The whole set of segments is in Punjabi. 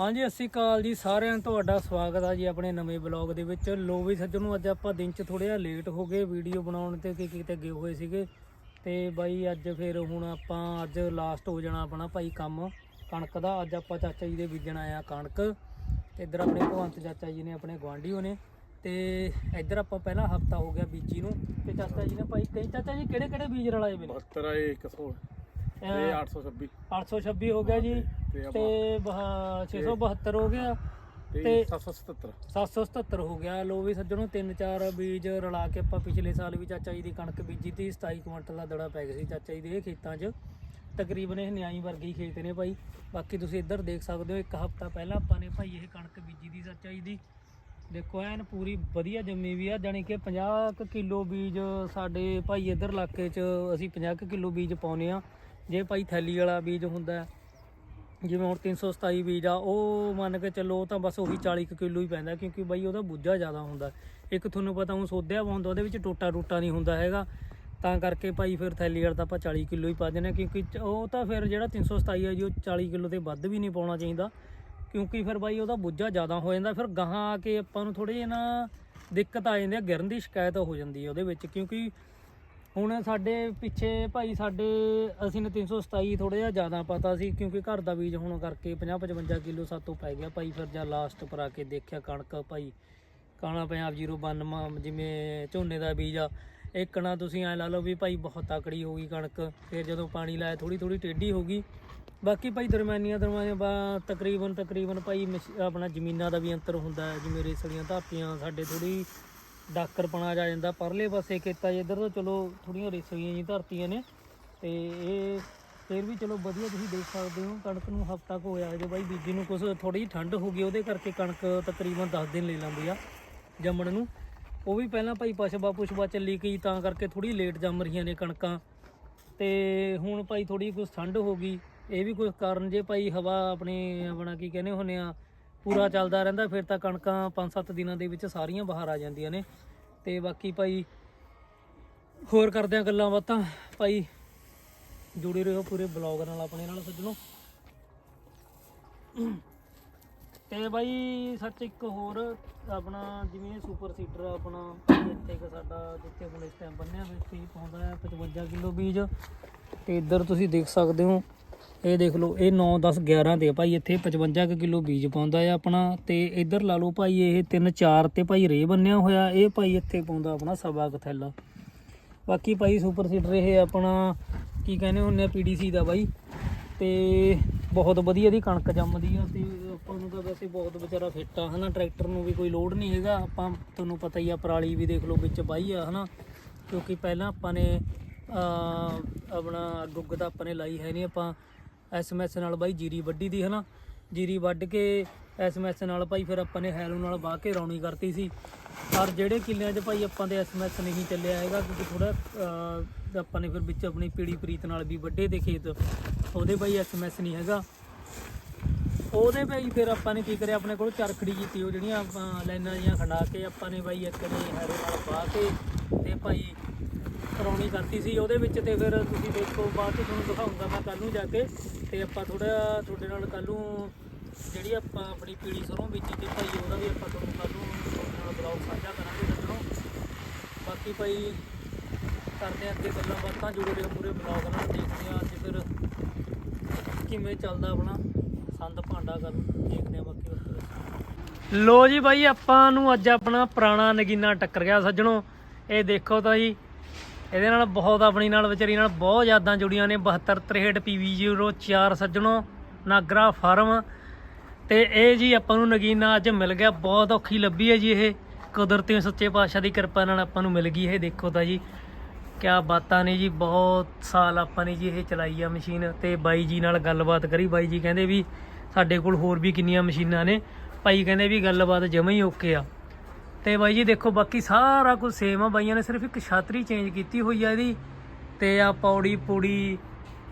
ਹਾਂਜੀ, ਸਤਿ ਸ਼੍ਰੀ ਅਕਾਲ ਜੀ ਸਾਰਿਆਂ ਨੂੰ। ਤੁਹਾਡਾ ਸਵਾਗਤ ਆ ਜੀ ਆਪਣੇ ਨਵੇਂ ਬਲੌਗ ਦੇ ਵਿੱਚ। ਲੋ ਵੀ ਸੱਜਣੋ, ਅੱਜ ਆਪਾਂ ਦਿਨ 'ਚ ਥੋੜ੍ਹਾ ਜਿਹਾ ਲੇਟ ਹੋ ਗਏ। ਵੀਡੀਓ ਬਣਾਉਣ ਤੇ ਕਿ ਕਿਤੇ ਗਏ ਹੋਏ ਸੀਗੇ। ਤੇ ਬਾਈ, ਅੱਜ ਫਿਰ ਹੁਣ ਆਪਾਂ ਅੱਜ ਲਾਸਟ ਹੋ ਜਾਣਾ ਆਪਣਾ ਭਾਈ ਕੰਮ, ਕਣਕ ਦਾ। ਅੱਜ ਆਪਾਂ ਚਾਚਾ ਜੀ ਦੇ ਬੀਜਣ ਆਇਆ ਕਣਕ। ਤੇ ਇੱਧਰ ਆਪਣੇ ਭਗਵੰਤ ਚਾਚਾ ਜੀ ਨੇ, ਆਪਣੇ ਗੁਆਂਢੀ ਨੇ ਤੇ ਇੱਧਰ ਆਪਾਂ ਪਹਿਲਾ ਹਫਤਾ ਹੋ ਗਿਆ ਬੀਜੀ ਨੂੰ। ਤੇ ਚਾਚਾ ਜੀ ਨੇ ਭਾਈ, ਕਈ ਚਾਚਾ ਜੀ ਕਿਹੜੇ ਕਿਹੜੇ ਬੀਜ ਰਲਾਏ ਵੇ ਨੇ? 72 100 ਤੇ ਅਹ 826 826 ਹੋ ਗਿਆ ਜੀ। ਤੇ ਤੇ ਬਹ- 672 ਹੋ ਗਿਆ। ਤੇ ਤੇ 777 777 ਹੋ ਗਿਆ। ਲੋ ਵੀ ਸੱਜਣੋ ਤਿੰਨ ਚਾਰ ਬੀਜ ਰਲਾ ਕੇ ਆਪਾਂ ਪਿਛਲੇ ਸਾਲ ਵੀ ਚਾਚਾ ਜੀ ਦੀ ਕਣਕ ਬੀਜੀ ਤੀ 27 ਕੁਇੰਟਲ ਦਾ ਦੜਾ ਪੈ ਗਿਆ ਸੀ ਚਾਚਾ ਜੀ ਦੇ ਇਹ ਖੇਤਾਂ 'ਚ। ਤਕਰੀਬਨ ਇਹ ਨਿਆਈ ਵਰਗੇ ਖੇਤ ਨੇ ਭਾਈ। ਬਾਕੀ ਤੁਸੀਂ ਇੱਧਰ ਦੇਖ ਸਕਦੇ ਹੋ ਇੱਕ ਹਫਤਾ ਪਹਿਲਾਂ ਆਪਾਂ ਨੇ ਭਾਈ ਇਹ ਕਣਕ ਬੀਜੀ ਦੀ ਚਾਚਾ ਜੀ ਦੀ। ਦੇਖੋ ਐਨ ਪੂਰੀ ਵਧੀਆ ਜੰਮੀ ਵੀ ਆ ਜਾਣੀ ਕਿ 50 ਕੁ ਕਿਲੋ ਬੀਜ ਸਾਡੇ ਭਾਈ ਇੱਧਰ ਇਲਾਕੇ 'ਚ ਅਸੀਂ 50 ਕੁ ਕਿਲੋ ਬੀਜ ਪਾਉਨੇ ਆ ਜੇ ਭਾਈ ਥੈਲੀ ਵਾਲਾ ਬੀਜ ਹੁੰਦਾ ਜਿਵੇਂ ਹੁਣ 327 ਬੀਜ ਆ, ਉਹ ਮੰਨ ਕੇ ਚੱਲੋ ਉਹ ਤਾਂ ਬਸ ਉਹੀ 40 ਕੁ ਕਿਲੋ ਹੀ ਪੈਂਦਾ, ਕਿਉਂਕਿ ਬਾਈ ਉਹਦਾ ਬੁੱਝਾ ਜ਼ਿਆਦਾ ਹੁੰਦਾ ਇੱਕ ਤੁਹਾਨੂੰ ਪਤਾ ਹੁਣ ਸੋਧਿਆ ਵਾ ਹੁੰਦਾ ਉਹਦੇ ਵਿੱਚ ਟੋਟਾ ਟੂਟਾ ਨਹੀਂ ਹੁੰਦਾ ਹੈਗਾ। ਤਾਂ ਕਰਕੇ ਭਾਈ ਫਿਰ ਥੈਲੀ ਵਾਲਾ ਤਾਂ ਆਪਾਂ 40 ਕਿਲੋ ਹੀ ਪਾ ਦਿੰਦੇ ਹਾਂ, ਕਿਉਂਕਿ ਚ- ਉਹ ਤਾਂ ਫਿਰ ਜਿਹੜਾ 327 ਆ ਜੀ, ਉਹ 40 ਕਿਲੋ ਤੇ ਵੱਧ ਵੀ ਨਹੀਂ ਪਾਉਣਾ ਚਾਹੀਦਾ। ਕਿਉਂਕਿ ਫਿਰ ਬਾਈ ਉਹਦਾ ਬੁੱਝਾ ਜ਼ਿਆਦਾ ਹੋ ਜਾਂਦਾ, ਫਿਰ ਗਾਹਾਂ ਆ ਕੇ ਆਪਾਂ ਨੂੰ ਥੋੜੇ ਜਿਹੇ ਨਾ ਦਿੱਕਤ ਆ ਜਾਂਦੀ ਹੈ ਗਿਰਨ ਦੀ ਸ਼ਿਕਾਇਤ ਹੋ ਜਾਂਦੀ ਹੈ ਉਹਦੇ ਵਿੱਚ, ਕਿਉਂਕਿ ਹੁਣ ਸਾਡੇ ਪਿੱਛੇ ਭਾਈ ਸਾਡੇ, ਅਸੀਂ ਨੇ 327 ਥੋੜਾ ਜਿਹਾ ਜ਼ਿਆਦਾ ਪਤਾ ਸੀ, ਕਿਉਂਕਿ ਘਰ ਦਾ ਬੀਜ ਹੋਣ ਕਰਕੇ 50 55 ਕਿਲੋ ਸਾਤੋਂ ਪੈ ਗਿਆ ਭਾਈ, ਫਿਰ ਜਾਂ ਲਾਸਟ ਪਰ ਆ ਕੇ ਦੇਖਿਆ ਕਣਕ ਭਾਈ ਕਾਣਾ ਪੰਜਾਬ 092 ਜਿਵੇਂ ਝੋਨੇ ਦਾ ਬੀਜ ਆ, ਇੱਕ ਨਾ ਤੁਸੀਂ ਐ ਲਾ ਲਓ ਵੀ ਭਾਈ ਬਹੁਤ ਤਕੜੀ ਹੋ ਗਈ ਕਣਕ, ਫਿਰ ਜਦੋਂ ਪਾਣੀ ਲਾਇਆ ਥੋੜੀ ਥੋੜੀ ਟੇਢੀ ਹੋ ਗਈ, ਬਾਕੀ ਭਾਈ ਦਰਮਿਆਨੀਆਂ ਦਰਮਿਆਨੀਆਂ ਤਕਰੀਬਨ ਤਕਰੀਬਨ ਭਾਈ ਮਸ਼- ਆਪਣਾ ਜ਼ਮੀਨਾਂ ਦਾ ਵੀ ਅੰਤਰ ਹੁੰਦਾ ਹੈ, ਜਿਵੇਂ ਰੇਸਲੀਆਂ, ਧਾਪੀਆਂ, ਸਾਡੇ ਥੋੜੀ ਡਾਕਰਪਣਾ ਜਾ ਜਾਂਦਾ, ਪਰਲੇ ਪਾਸੇ ਖੇਤਾਂ 'ਚ ਇੱਧਰ ਤਾਂ ਚਲੋ ਥੋੜੀਆਂ ਰੇਸਲੀਆਂ ਜੀ ਧਰਤੀਆਂ ਨੇ, ਤੇ ਇਹ ਫਿਰ ਵੀ ਚਲੋ ਵਧੀਆ ਤੁਸੀਂ ਦੇਖ ਸਕਦੇ ਹੋ, ਕਣਕ ਨੂੰ ਹਫਤਾ ਕੁ ਹੋਇਆ ਜੇ ਬਾਈ, ਬੀਜੀ ਨੂੰ ਕੁਝ ਥੋੜੀ ਜਿਹੀ ਠੰਡ ਹੋ ਗਈ, ਉਹਦੇ ਕਰਕੇ ਕਣਕ ਤਕਰੀਬਨ 10 ਦਿਨ ਲੈ ਲੈਂਦੀ ਆ ਜੰਮਣ ਨੂੰ। ਉਹ ਵੀ ਪਹਿਲਾਂ ਭਾਈ ਪਸ਼ਬਾ ਪੁਸ਼ਬਾ ਚੱਲੀ ਗਈ, ਤਾਂ ਕਰਕੇ ਥੋੜੀ ਲੇਟ ਜੰਮ ਰਹੀਆਂ ਨੇ ਕਣਕਾਂ। ਤੇ ਹੁਣ ਭਾਈ ਥੋੜੀ ਕੁਝ ਠੰਡ ਹੋ ਗਈ, ਇਹ ਵੀ ਕੁਝ ਕਾਰਨ ਜੇ ਭਾਈ ਹਵਾ ਆਪਣੇ ਆਪਣਾ ਕੀ ਕਹਿੰਦੇ ਹੁੰਨੇ ਆ ਪੂਰਾ ਚੱਲਦਾ ਰਹਿੰਦਾ, ਫਿਰ ਤਾਂ ਕਣਕਾਂ 5-7 ਦਿਨਾਂ ਦੇ ਵਿੱਚ ਸਾਰੀਆਂ ਬਾਹਰ ਆ ਜਾਂਦੀਆਂ ਨੇ। ਤੇ ਬਾਕੀ ਭਾਈ, ਹੋਰ ਕਰਦੇ ਆ ਗੱਲਾਂ ਬਾਤਾਂ। ਭਾਈ, ਜੁੜੇ ਰਹੋ ਪੂਰੇ ਬਲੌਗ ਨਾਲ, ਆਪਣੇ ਨਾਲ ਸੱਜਣੋ। ਤੇ ਬਾਈ, ਸੱਚ ਇੱਕ ਹੋਰ, ਆਪਣਾ ਜਿਵੇਂ ਸੁਪਰ ਸੀਡਰ ਆਪਣਾ ਇੱਥੇ ਇੱਕ ਸਾਡਾ, ਜਿੱਥੇ ਹੁਣ ਇਸ ਟਾਈਮ ਬੰਨਿਆ ਹੋਇਆ ਇੱਥੇ ਹੀ ਪਾਉਂਦਾ ਹੈ 55 ਕਿਲੋ ਬੀਜ। ਤੇ ਇੱਧਰ ਤੁਸੀਂ ਦੇਖ ਸਕਦੇ ਹੋ ਇਹ ਦੇਖ ਲਓ, ਇਹ 9 10 11 ਤੇ ਆ ਭਾਈ, ਇੱਥੇ 55 ਕੁ ਕਿਲੋ ਬੀਜ ਪਾਉਂਦਾ ਆ ਆਪਣਾ, ਤੇ ਇੱਧਰ ਲਾ ਲਓ ਭਾਈ, ਇਹ 3 4 ਤੇ ਭਾਈ ਰੇ ਬੰਨਿਆ ਹੋਇਆ, ਇਹ ਭਾਈ ਇੱਥੇ ਪਾਉਂਦਾ ਆਪਣਾ ਸਵਾ ਕੁ ਥੈਲਾ। ਬਾਕੀ ਭਾਈ ਸੁਪਰ ਸੀਡਰ ਇਹ ਆਪਣਾ, ਕੀ ਕਹਿੰਦੇ ਹੁੰਦੇ ਆ, ਪੀਡੀਸੀ ਦਾ ਬਾਈ, ਤੇ ਬਹੁਤ ਵਧੀਆ ਦੀ ਕਣਕ ਜੰਮਦੀ ਆ, ਤੇ ਆਪਾਂ ਨੂੰ ਤਾਂ ਵੈਸੇ ਬਹੁਤ ਵਿਚਾਰਾ ਫਿੱਟ ਆ, ਹਨਾ, ਟਰੈਕਟਰ ਨੂੰ ਵੀ ਕੋਈ ਲੋਡ ਨਹੀਂ ਹੈਗਾ, ਆਪਾਂ ਤੁਹਾਨੂੰ ਪਤਾ ਹੀ ਆ, ਪਰਾਲੀ ਵੀ ਦੇਖ ਲਓ ਵਿੱਚ ਬਾਈ ਆ, ਹਨਾ, ਕਿਉਂਕਿ ਪਹਿਲਾਂ ਆਪਾਂ ਨੇ ਆਪਣਾ ਗੁੱਗ ਤਾਂ ਆਪਾਂ ਨੇ ਲਾਈ ਹੈ ਨਹੀਂ ਆਪਾਂ ਐਸਐਮਐਸ ਨਾਲ ਬਾਈ ਜੀਰੀ ਵੱਢੀ ਦੀ ਹਨਾ। ਜੀਰੀ ਵੱਢ ਕੇ ਐਸਐਮਐਸ ਨਾਲ ਭਾਈ ਫਿਰ ਆਪਾਂ ਨੇ ਹੈਲੋ ਨਾਲ ਵਾਹ ਕੇ ਰੌਣੀ ਕਰਤੀ ਸੀ। ਪਰ ਜਿਹੜੇ ਕਿੱਲਿਆਂ 'ਚ ਭਾਈ ਆਪਾਂ ਦੇ ਐਸਐਮਐਸ ਨਹੀਂ ਚੱਲਿਆ ਹੈਗਾ, ਕਿਉਂਕਿ ਥੋੜਾ ਆਪਾਂ ਨੇ ਫਿਰ ਵਿੱਚ ਆਪਣੀ ਪੀੜੀ ਪ੍ਰੀਤ ਨਾਲ ਵੀ ਵੱਡੇ ਦੇ ਖੇਤ। ਉਹਦੇ ਭਾਈ ਐਸਐਮਐਸ ਨਹੀਂ ਹੈਗਾ। ਉਹਦੇ ਭਾਈ ਫਿਰ ਆਪਾਂ ਨੇ ਕੀ ਕਰਿਆ, ਆਪਣੇ ਕੋਲ ਚਰਖੜੀ ਕੀਤੀ, ਉਹ ਜਿਹੜੀਆਂ ਆਪਾਂ ਲਾਈਨਾਂ ਜੀਆਂ ਖੰਡਾ ਕੇ ਆਪਾਂ ਨੇ ਬਾਈ ਇੱਕ ਨੇ ਹੈਰੋ ਨਾਲ ਪਾ ਕੇ ਤੇ ਭਾਈ ਕਰਾਉਣੀ ਕਰਤੀ ਸੀ, ਉਹਦੇ ਵਿੱਚ ਤੇ ਫਿਰ ਤੁਸੀਂ ਦੇਖੋ, ਬਾਅਦ ਚ ਤੁਹਾਨੂੰ ਦਿਖਾਉਂਗਾ ਮੈਂ ਕੱਲ ਨੂੰ ਜਾ ਕੇ, ਤੇ ਆਪਾਂ ਥੋੜਾ ਤੁਹਾਡੇ ਨਾਲ ਕੱਲ ਨੂੰ ਜਿਹੜੀ ਆਪਾਂ ਆਪਣੀ ਪੀੜੀ ਸਰੋਂ ਬੀਜੀ ਤੇ ਭਾਈ ਉਹਦਾ ਵੀ ਆਪਾਂ ਤੁਹਾਨੂੰ ਕੱਲ ਨੂੰ ਤੁਹਾਡੇ ਨਾਲ ਬਲੌਗ ਸਾਂਝਾ ਕਰਾਂਗੇ ਦੱਸਣੋ। ਬਾਕੀ ਭਾਈ, ਕਰਦੇ ਹਾਂ ਅੱਗੇ ਗੱਲਾਂ ਬਾਤਾਂ, ਜੁੜੇ ਰਹੋ ਪੂਰੇ ਬਲੌਗ ਨਾਲ, ਦੇਖਦੇ ਹਾਂ ਅੱਜ ਫਿਰ ਕਿਵੇਂ ਚੱਲਦਾ ਆਪਣਾ ਸੰਦ ਭਾਂਡਾ ਕਰ ਦੇਖਦੇ ਆ ਬਾਕੀ ਉੱਧਰ ਲੋ ਜੀ ਬਾਈ ਆਪਾਂ ਨੂੰ ਅੱਜ ਆਪਣਾ ਪੁਰਾਣਾ ਨਗੀਨਾ ਟੱਕਰ ਗਿਆ ਸੱਜਣੋ। ਇਹ ਦੇਖੋ ਤਾਂ ਜੀ ਇਹਦੇ ਨਾਲ ਬਹੁਤ, ਆਪਣੀ ਨਾਲ ਵਿਚਾਰੀ ਨਾਲ ਬਹੁਤ ਯਾਦਾਂ ਜੁੜੀਆਂ ਨੇ 7263 PV04 ਸੱਜਣੋ, ਨਾਗਰਾ ਫਾਰਮ। ਤੇ ਇਹ ਜੀ ਆਪਾਂ ਨੂੰ ਨਗੀਨਾ ਅੱਜ ਮਿਲ ਗਿਆ, ਬਹੁਤ ਔਖੀ ਲੱਭੀ ਹੈ ਜੀ ਇਹ। ਕੁਦਰਤੀ ਸੱਚੇ ਪਾਤਸ਼ਾਹ ਦੀ ਕਿਰਪਾ ਨਾਲ ਆਪਾਂ ਨੂੰ ਮਿਲ ਗਈ ਇਹ, ਦੇਖੋ ਤਾਂ ਜੀ, ਕਿਆ ਬਾਤਾਂ ਨੇ ਜੀ, ਬਹੁਤ ਸਾਲ ਆਪਾਂ ਨੇ ਜੀ ਇਹ ਚਲਾਈ ਆ ਮਸ਼ੀਨ। ਤੇ ਬਾਈ ਜੀ ਨਾਲ ਗੱਲਬਾਤ ਕਰੀ, ਬਾਈ ਜੀ ਕਹਿੰਦੇ ਵੀ ਸਾਡੇ ਕੋਲ ਹੋਰ ਵੀ ਕਿੰਨੀਆਂ ਮਸ਼ੀਨਾਂ ਨੇ। ਭਾਈ ਕਹਿੰਦੇ ਵੀ ਗੱਲਬਾਤ ਜਮਾ ਹੀ ਓਕੇ ਆ। ਤੇ ਬਾਈ ਜੀ ਦੇਖੋ, ਬਾਕੀ ਸਾਰਾ ਕੁਝ ਸੇਮ ਆ। ਬਾਈਆਂ ਨੇ ਸਿਰਫ ਇੱਕ ਛਾਤਰੀ ਚੇਂਜ ਕੀਤੀ ਹੋਈ ਆ ਇਹਦੀ। ਤੇ ਆ ਪੌੜੀ, ਪੂੜੀ,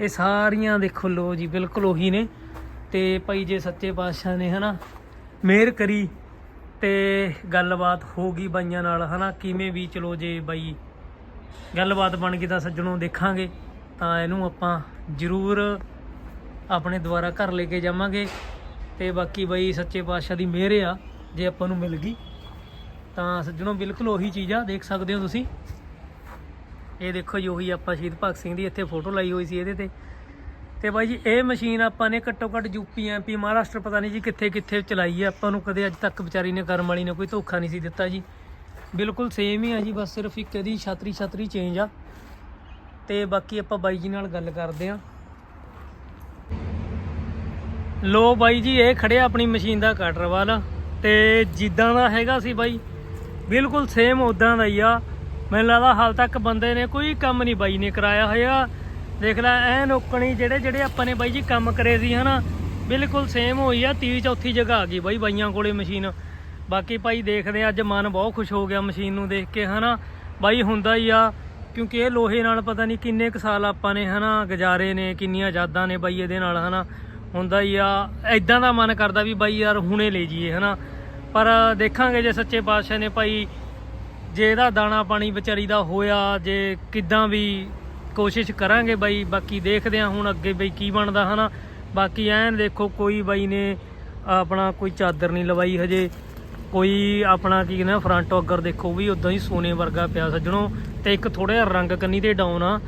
ਇਹ ਸਾਰੀਆਂ ਦੇਖੋ ਲੋ ਜੀ, ਬਿਲਕੁਲ ਉਹੀ ਨੇ। ਤੇ ਭਾਈ ਜੇ ਸੱਚੇ ਪਾਤਸ਼ਾਹ ਨੇ, ਹਨਾ, ਮਿਹਰ ਕਰੀ ਤੇ ਗੱਲਬਾਤ ਹੋ ਗਈ ਬਾਈਆਂ ਨਾਲ, ਹਨਾ। ਕਿਵੇਂ ਵੀ ਚਲੋ ਜੇ ਬਾਈ ਗੱਲਬਾਤ ਬਣ ਗਈ ਤਾਂ ਸੱਜਣੋਂ ਦੇਖਾਂਗੇ। ਤਾਂ ਇਹਨੂੰ ਆਪਾਂ ਜ਼ਰੂਰ ਆਪਣੇ ਦੁਆਰਾ ਘਰ ਲੈ ਕੇ ਜਾਵਾਂਗੇ। ਤੇ ਬਾਕੀ ਬਾਈ ਸੱਚੇ ਪਾਤਸ਼ਾਹ ਦੀ ਮਿਹਰ ਆ, ਜੇ ਆਪਾਂ ਨੂੰ ਮਿਲ ਗਈ। ਤਾਂ ਸੱਜਣੋ ਬਿਲਕੁਲ ਉਹੀ ਚੀਜ਼ ਆ, ਦੇਖ ਸਕਦੇ ਹੋ ਤੁਸੀਂ। ਇਹ ਦੇਖੋ ਜੀ, ਉਹੀ ਆਪਾਂ ਸ਼ਹੀਦ ਭਗਤ ਸਿੰਘ ਦੀ ਇੱਥੇ ਫੋਟੋ ਲਾਈ ਹੋਈ ਸੀ ਇਹਦੇ ਤੇ। ਤੇ ਬਾਈ ਜੀ, ਇਹ ਮਸ਼ੀਨ ਆਪਾਂ ਨੇ ਘੱਟੋ ਘੱਟ ਯੂਪੀ, ਐਮਪੀ, ਮਹਾਰਾਸ਼ਟਰ ਪਤਾ ਨਹੀਂ ਜੀ ਕਿੱਥੇ ਕਿੱਥੇ ਚਲਾਈ ਹੈ ਆਪਾਂ ਨੂੰ ਕਦੇ ਅੱਜ ਤੱਕ ਵਿਚਾਰੀ ਨੇ ਕਰਮ ਵਾਲੀ ਨੇ ਕੋਈ ਧੋਖਾ ਨਹੀਂ ਸੀ ਦਿੱਤਾ ਜੀ। ਬਿਲਕੁਲ ਸੇਮ ਹੀ ਆ ਜੀ, ਬਸ ਸਿਰਫ ਇੱਕ ਇਹਦੀ ਛਾਤਰੀ ਛਾਤਰੀ ਚੇਂਜ ਆ। ਤੇ ਬਾਕੀ ਆਪਾਂ ਬਾਈ ਜੀ ਨਾਲ ਗੱਲ ਕਰਦੇ ਆ। ਲੋ ਬਾਈ ਜੀ, ਇਹ ਖੜਿਆ ਆਪਣੀ ਮਸ਼ੀਨ ਦਾ ਕਟਰ ਵਾਲਾ। ਤੇ ਜਿੱਦਾਂ ਦਾ ਹੈਗਾ ਸੀ ਬਾਈ ਬਿਲਕੁਲ ਸੇਮ ਉਦਾਂ ਦਾ ਹੀ ਆ। ਮੈਨੂੰ ਲੱਗਦਾ ਹਾਲ ਤੱਕ ਬੰਦੇ ਨੇ ਕੋਈ ਕੰਮ ਨਹੀਂ ਬਾਈ ਨੇ ਕਰਾਇਆ ਹੋਇਆ। ਦੇਖ ਲੈ, ਐ ਨੋਕਣੀ ਜਿਹੜੇ ਜਿਹੜੇ ਆਪਾਂ ਨੇ ਬਾਈ ਜੀ ਕੰਮ ਕਰੇ ਸੀ ਹਨਾ, ਬਿਲਕੁਲ ਸੇਮ ਹੋਈ ਆ ਤੀਜੀ ਚੌਥੀ ਜਗ੍ਹਾ ਆ ਗਈ ਬਾਈ ਬਾਈਆਂ ਕੋਲੇ ਮਸ਼ੀਨ। ਬਾਕੀ ਭਾਈ ਦੇਖਦੇ ਆ ਅੱਜ ਮਨ ਬਹੁਤ ਖੁਸ਼ ਹੋ ਗਿਆ ਮਸ਼ੀਨ ਨੂੰ ਦੇਖ ਕੇ ਹਨਾ। ਬਾਈ ਹੁੰਦਾ ਹੀ ਆ, ਕਿਉਂਕਿ ਇਹ ਲੋਹੇ ਨਾਲ ਪਤਾ ਨਹੀਂ ਕਿੰਨੇ ਕੁ ਸਾਲ ਆਪਾਂ ਨੇ ਹਨਾ, ਗੁਜ਼ਾਰੇ ਨੇ, ਕਿੰਨੀਆਂ ਯਾਦਾਂ ਨੇ ਬਾਈ ਇਹਦੇ ਨਾਲ ਹਨਾ। ਹੁੰਦਾ ਹੀ ਆ ਐਦਾਂ ਦਾ ਮਨ ਕਰਦਾ ਵੀ ਬਾਈ ਯਾਰ ਹੁਣੇ ਲੈ ਜੀਏ ਹਨਾ। ਪਰ ਦੇਖਾਂਗੇ ਜੇ ਸੱਚੇ ਪਾਤਸ਼ਾਹ ਨੇ ਭਾਈ ਜੇ ਇਹਦਾ ਦਾਣਾ ਪਾਣੀ ਵਿਚਾਰੀ ਦਾ ਹੋਇਆ, ਜੇ ਕਿੱਦਾਂ ਵੀ ਕੋਸ਼ਿਸ਼ ਕਰਾਂਗੇ ਬਾਈ, ਬਾਕੀ ਦੇਖਦੇ ਆ ਹੁਣ ਅੱਗੇ ਬਈ ਕੀ ਬਣਦਾ, ਹਨਾ? ਬਾਕੀ ਐਨ ਦੇਖੋ, ਕੋਈ ਬਾਈ ਨੇ ਆਪਣਾ ਕੋਈ ਚਾਦਰ ਨਹੀਂ ਲਵਾਈ ਹਜੇ। ਕੋਈ ਆਪਣਾ ਕੀ ਕਹਿੰਦਾ ਫਰੰਟ ਅਗਰ ਦੇਖੋ ਵੀ ਉਦਾਂ ਹੀ ਸੋਨੇ ਵਰਗਾ ਪਿਆ ਸੱਜਣੋ। ਤੇ ਇੱਕ ਥੋੜਾ ਜਿਹਾ ਰੰਗ ਕੰਨੀ ਤੇ ਡਾਊਨ ਆ।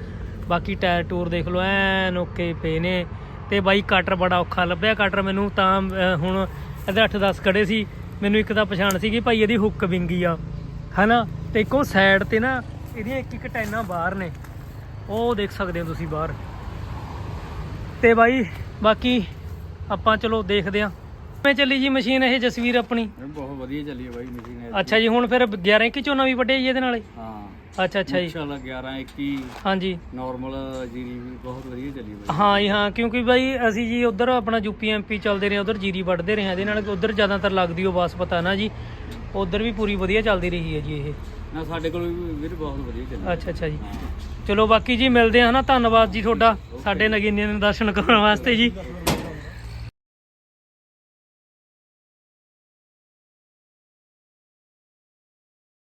ਬਾਕੀ ਟਾਇਰ ਟੂਰ ਦੇਖ ਲਓ, ਐਨ ਓਕੇ ਪਏ ਨੇ। ਤੇ ਬਾਈ ਕਟਰ ਬੜਾ ਔਖਾ ਲੱਭਿਆ ਕਟਰ ਮੈਨੂੰ ਤਾਂ ਹੁਣ ਇਹਦੇ 8-10 ਖੜੇ ਸੀ। ਮੈਨੂੰ ਇੱਕ ਤਾਂ ਪਛਾਣ ਸੀ ਕਿ ਭਾਈ ਇਹਦੀ ਹੁੱਕ ਵਿੰਗੀ ਆ ਹਨਾ? ਤੇ ਇੱਕੋ ਸਾਈਡ ਤੇ ਨਾ ਇਹਦੀਆਂ ਇੱਕ ਇੱਕ ਟੈਨਾਂ ਬਾਹਰ ਨੇ। ਉਹ ਦੇਖ ਸਕਦੇ ਹੋ ਤੁਸੀਂ ਬਾਹਰ। ਤੇ ਬਾਈ ਬਾਕੀ ਆਪਾਂ ਚਲੋ ਦੇਖਦੇ ਆਂ ਕਿਵੇਂ ਚੱਲੀ ਜੀ ਮਸ਼ੀਨ ਇਹ ਜਸਵੀਰ ਆਪਣੀ? ਬਹੁਤ ਵਧੀਆ ਚੱਲੀ ਹੈ ਬਾਈ ਮਸ਼ੀਨ ਅੱਛਾ ਜੀ ਹੁਣ ਫਿਰ 11 ਕਿ ਝੋਨਾ ਵੀ ਵੱਢਿਆ ਜੀ ਇਹਦੇ ਨਾਲੇ? ਹਾਂ। ਅੱਛਾ ਅੱਛਾ ਜੀ। ਇਨਸ਼ਾਅੱਲਾ 11 21 ਹਾਂਜੀ। ਨਾਰਮਲ ਜੀਰੀ ਵੀ ਬਹੁਤ ਵਧੀਆ ਚੱਲੀ ਬਾਈ ਹਾਂ ਜੀ ਹਾਂ ਕਿਉਂਕਿ ਬਾਈ ਅਸੀਂ ਜੀ ਉਧਰ ਆਪਣਾ ਯੂਪੀ ਐਮਪੀ ਚੱਲਦੇ ਰਹੇ ਉਧਰ ਜੀਰੀ ਵੱਢਦੇ ਰਹੇ ਹਾਂ ਇਹਦੇ ਨਾਲ ਉਧਰ ਜ਼ਿਆਦਾਤਰ ਲੱਗਦੀ ਉਹ ਬਾਸ ਪਤਾ ਨਾ ਜੀ। ਉਧਰ ਵੀ ਪੂਰੀ ਵਧੀਆ ਚੱਲਦੀ ਰਹੀ ਹੈ ਜੀ ਇਹ। ਨਾ ਸਾਡੇ ਕੋਲ ਵੀ ਵੀਰ ਬਹੁਤ ਵਧੀਆ ਚੱਲੀ ਅੱਛਾ ਅੱਛਾ ਜੀ। ਹਾਂ ਚਲੋ ਬਾਕੀ ਜੀ ਮਿਲਦੇ ਆ ਹਨਾ ਧੰਨਵਾਦ ਜੀ ਤੁਹਾਡਾ ਸਾਡੇ ਨਗੀਨੇ ਨੂੰ ਦਰਸ਼ਨ ਕਰਨ ਵਾਸਤੇ ਜੀ।